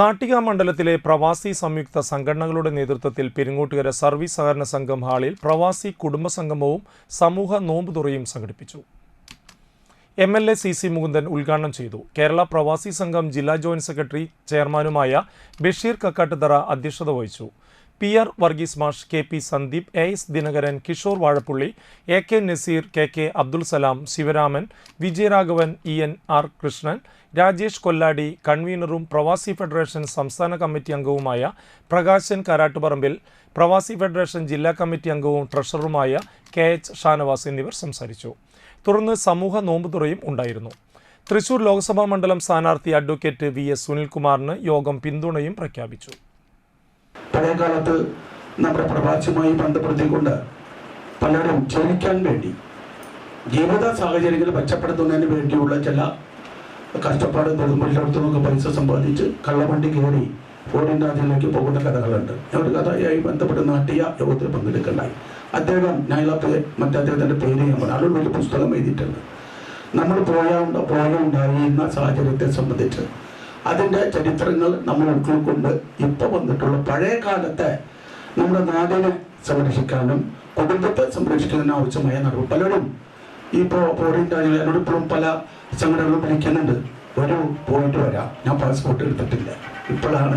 നാട്ടിക മണ്ഡലത്തിലെ പ്രവാസി സംയുക്ത സംഘടനകളുടെ നേതൃത്വത്തിൽ പെരിങ്ങോട്ടുകര സർവീസ് സഹകരണ സംഘം ഹാളിൽ പ്രവാസി കുടുംബ സംഗമവും സമൂഹ നോമ്പുതുറയും സംഘടിപ്പിച്ചു. M L A C C Mukundan ഉദ്ഘാടനം ചെയ്തു. കേരള പ്രവാസി സംഘം ജില്ലാ ജോയിന്റ് സെക്രട്ടറി ചെയർമാനുമായ ബഷീർ കക്കാട്ടുതറ അധ്യക്ഷത വഹിച്ചു. പി ആർ വർഗീസ് മാഷ് K P Sandeep A S Dinakaran Kishore Vazhappully A K Naseer K K Abdul Salam Sivaraman Vijayaraghavan E N R Krishnan Rajesh Kolladi കൺവീനറും പ്രവാസി ഫെഡറേഷൻ സംസ്ഥാന കമ്മിറ്റി അംഗവുമായ പ്രകാശൻ കാരാട്ടുപറമ്പിൽ പ്രവാസി ഫെഡറേഷൻ ജില്ലാ കമ്മിറ്റി അംഗവും ട്രഷററുമായ കെ എച്ച് ഷാനവാസ് എന്നിവർ സംസാരിച്ചു. തുടർന്ന് സമൂഹ നോമ്പുതുറയും ഉണ്ടായിരുന്നു. തൃശൂർ ലോക്സഭാ മണ്ഡലം സ്ഥാനാർത്ഥി അഡ്വക്കേറ്റ് വി എസ് സുനിൽകുമാറിന് യോഗം പിന്തുണയും പ്രഖ്യാപിച്ചു. പഴയ കാലത്ത് നമ്മുടെ പ്രവാസിയുമായി ബന്ധപ്പെടുത്തിക്കൊണ്ട് പലരും ജീവിക്കാൻ വേണ്ടി ജീവിത സാഹചര്യങ്ങൾ മെച്ചപ്പെടുത്തുന്നതിന് വേണ്ടിയുള്ള ചില കഷ്ടപ്പാട് നിന്നൊക്കെ പൈസ സമ്പാദിച്ച് കള്ളവണ്ടി കയറി ഫോറിൻ രാജ്യങ്ങളിലേക്ക് പോകുന്ന കഥകളുണ്ട്. ഞാൻ ഒരു കഥയായി ബന്ധപ്പെട്ട് നാട്ടിയ യോഗത്തിൽ പങ്കെടുക്കണ്ടായി. അദ്ദേഹം ഞങ്ങളൊക്കെ മറ്റേ അദ്ദേഹത്തിന്റെ പേര് ഞാൻ പറഞ്ഞു. അതൊരു വലിയ പുസ്തകം എഴുതിയിട്ടുണ്ട്. നമ്മൾ പോയ പോയ ഉണ്ടായിരുന്ന സാഹചര്യത്തെ സംബന്ധിച്ച് അതിന്റെ ചരിത്രങ്ങൾ നമ്മൾ ഉൾക്കൊണ്ട് ഇപ്പോൾ വന്നിട്ടുള്ള പഴയ കാലത്തെ നമ്മുടെ നാടിനെ സംരക്ഷിക്കാനും കുടുംബത്തെ സംരക്ഷിക്കുന്നതിന് ആവശ്യമായ നടപടി. പലരും ഇപ്പോ ഫോറിൻ എന്നോട് ഇപ്പോഴും പല സംഘടനകളും വിളിക്കുന്നുണ്ട്. ഒരു പോയിന്റ് വരാം. ഞാൻ പാസ്പോർട്ട് എടുത്തിട്ടില്ല. ഇപ്പോഴാണ്